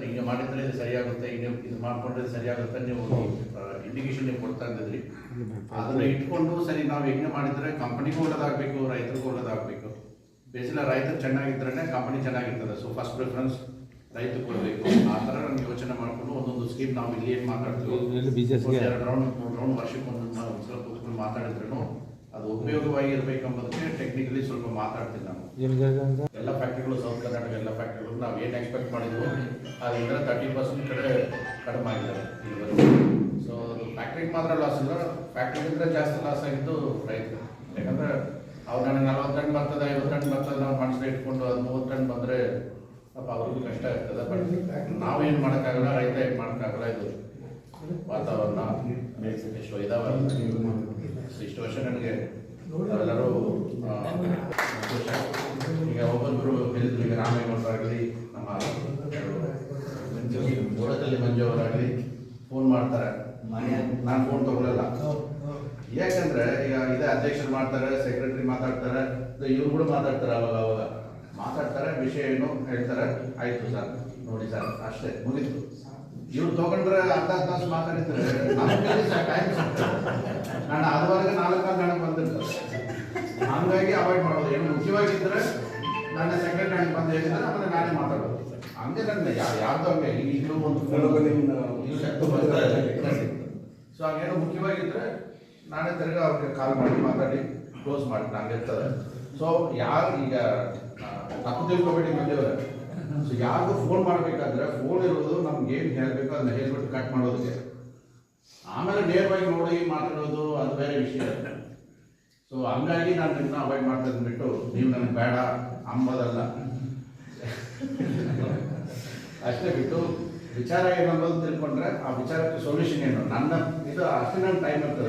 ಹಿಂಗೆ ಮಾಡಿದ್ರೆ ಇದು ಸರಿಯಾಗುತ್ತೆ ಇದು ಮಾಡ್ಕೊಂಡ್ರೆ ಸರಿಯಾಗುತ್ತೆ ನೀವು ಇಂಡಿಕೇಶನ್ ನೀವು ಕೊಡ್ತಾ ಇದ್ದೀರಿ ಅದನ್ನ ಇಟ್ಕೊಂಡು ಸರಿ ನಾವು ಹೆಂಗೆ ಮಾಡಿದ್ರೆ ಕಂಪನಿಗೂ ಒಳ್ಳೇದಾಗಬೇಕು ರೈತರಿಗೂ ಒಳ್ಳೇದಾಗಬೇಕು. ಬೇಸಿಲ್ಲ ರೈತರು ಚೆನ್ನಾಗಿದ್ರೆ ಕಂಪನಿ ಚೆನ್ನಾಗಿರ್ತದೆ. ಸೊ ಫಸ್ಟ್ ಪ್ರಿಫರೆನ್ಸ್ ರೈತ ಕೊಡಬೇಕು. ಆ ಥರ ನಮ್ಗೆ ಯೋಚನೆ ಮಾಡಿಕೊಂಡು ಒಂದೊಂದು ಸ್ಕೀಮ್ ನಾವು ಇಲ್ಲಿ ಏನು ಮಾತಾಡ್ತೀವಿ ಎರಡು ರೌಂಡ್ ಮೂರು ರೌಂಡ್ ವರ್ಷಕ್ಕೆ ಒಂದೊಂದು ನಾವು ಸ್ವಲ್ಪ ಕೂತ್ಕೊಂಡು ಮಾತಾಡಿದ್ರು ಅದು ಉಪಯೋಗವಾಗಿ ಇರಬೇಕೆಂಬುದಕ್ಕೆ ಟೆಕ್ನಿಕಲಿ ಸ್ವಲ್ಪ ಮಾತಾಡ್ತೀನಿ ನಾನು. ಎಲ್ಲಿ ಎಲ್ಲ ಫ್ಯಾಕ್ಟ್ರಿಗಳು ಸೌತ್ ಕರ್ನಾಟಕ ಎಲ್ಲ ಫ್ಯಾಕ್ಟ್ರಿಗಳು ನಾವು ಏನು ಎಕ್ಸ್ಪೆಕ್ಟ್ ಮಾಡಿದ್ವು ಅದರಿಂದ ತರ್ಟಿ ಪರ್ಸೆಂಟ್ ಕಡೆ ಕಡಿಮೆ ಆಗಿದೆ ಸೊ ಅದು ಫ್ಯಾಕ್ಟ್ರಿಗೆ ಮಾತ್ರ ಲಾಸ್ ಇಲ್ಲ. ಫ್ಯಾಕ್ಟ್ರಿಗಿಂತ ಜಾಸ್ತಿ ಲಾಸ್ ಆಗಿದ್ದು ರೈತರು. ಯಾಕಂದ್ರೆ ಅವ್ರು ನನಗೆ ನಲ್ವತ್ತು ಟನ್ ಬರ್ತದೆ ಐವತ್ತು ಟನ್ ಬರ್ತದೆ ನಾವು ಮನಸ್ಸಲ್ಲಿ ಇಟ್ಕೊಂಡು ಅದು ಮೂವತ್ತು ಟನ್ ಬಂದರೆ ಪಾಪ ಅವ್ರಿಗೂ ಕಷ್ಟ ಆಗ್ತದೆ. ಬಟ್ ನಾವೇನು ಮಾಡೋಕ್ಕಾಗಲ್ಲ ರೈತ ಏನು ಮಾಡೋಕ್ಕಾಗಲ್ಲ ಇದು ವಾತಾವರಣ. ಇದಾವೆ. ವರ್ಷ ನನಗೆ ಎಲ್ಲರೂ ಈಗ ಒಬ್ಬೊಬ್ಬರು ಹೇಳಿದ್ರು ಈಗ ರಾಮೇಗೌಡರಾಗಲಿ ನಮ್ಮ ಗೋಡದಲ್ಲಿ ಮಂಜು ಅವರಾಗಲಿ ಫೋನ್ ಮಾಡ್ತಾರೆ. ನಾನು ಫೋನ್ ತಗೊಳ್ಳಲ್ಲ ಯಾಕಂದ್ರೆ ಈಗ ಇದೇ ಅಧ್ಯಕ್ಷರು ಮಾಡ್ತಾರೆ ಸೆಕ್ರೆಟರಿ ಮಾತಾಡ್ತಾರೆ ಇವ್ರು ಕೂಡ ಮಾತಾಡ್ತಾರೆ ಅವಾಗ ಅವಾಗ. ಮಾತಾಡ್ತಾರೆ ವಿಷಯ ಏನು ಹೇಳ್ತಾರೆ ಆಯ್ತು ಸರ್ ನೋಡಿ ಸರ್ ಅಷ್ಟೇ ಮುಗಿತು. ಇವ್ರು ತಗೊಂಡ್ರೆ ಅರ್ಧ ತಾಸು ಮಾತಾಡಿದ್ರೆ ನಾನು ಆದವರೆಗೆ ನಾಲ್ಕು ಗಂಟೆ ಬಂದಿಲ್ಲ. ಹಂಗಾಗಿ ಅವಾಯ್ಡ್ ಮಾಡೋದು. ಏನು ಮುಖ್ಯವಾಗಿದ್ರೆ ನನ್ನ ಸೆಕೆಂಡ್ ಹ್ಯಾಂಡ್ ಬಂದು ಹೇಳಿದ್ರೆ ಆಮೇಲೆ ನಾನೇ ಮಾತಾಡೋದು. ಹಂಗೆ ನನ್ನ ಯಾರ್ದು ಹಂಗೆ? ಈಗಲೂ ಒಂದು ಸೊ ಹಂಗೇನು ಮುಖ್ಯವಾಗಿದ್ರೆ ನಾನೇ ತಿರ್ಗಿ ಅವ್ರಿಗೆ ಕಾಲ್ ಮಾಡಿ ಮಾತಾಡಿ ಕ್ಲೋಸ್ ಮಾಡಿ ನಂಗೆ ಇರ್ತದೆ. ಸೊ ಯಾರು ಈಗ ತಪ್ಪು ತಿಳ್ಕೊಬೇಡಿ ಮಂದಿಯವರೇ. ಸೊ ಯಾರಿಗೂ ಫೋನ್ ಮಾಡಬೇಕಾದ್ರೆ ಫೋನ್ ಇರೋದು ನಮ್ಗೆ ಏನು ಹೇಳಬೇಕು ಅದನ್ನ ಹೇಳ್ಬಿಟ್ಟು ಕಟ್ ಮಾಡೋದಕ್ಕೆ. ಆಮೇಲೆ ನೇರವಾಗಿ ನೋಡಿ ಮಾತಾಡೋದು ಅದು ಬೇರೆ ವಿಷಯ. ಸೊ ಹಂಗಾಗಿ ನಾನು ನಿಮ್ಮನ್ನ ಅವಾಯ್ಡ್ ಮಾಡ್ತಾ ಬಿಟ್ಟು, ನೀವು ನನಗೆ ಬೇಡ, ಅಂಬೋದಲ್ಲ. ಅಷ್ಟೇ ಬಿಟ್ಟು, ವಿಚಾರ ಏನು ಅನ್ನೋದು ತಿಳ್ಕೊಂಡ್ರೆ ಆ ವಿಚಾರಕ್ಕೆ ಸೊಲ್ಯೂಷನ್ ಏನು? ನನ್ನ, ಇದು ಅಷ್ಟೇ ನನ್ನ ಟೈಮ್ ಇರ್ತದೆ.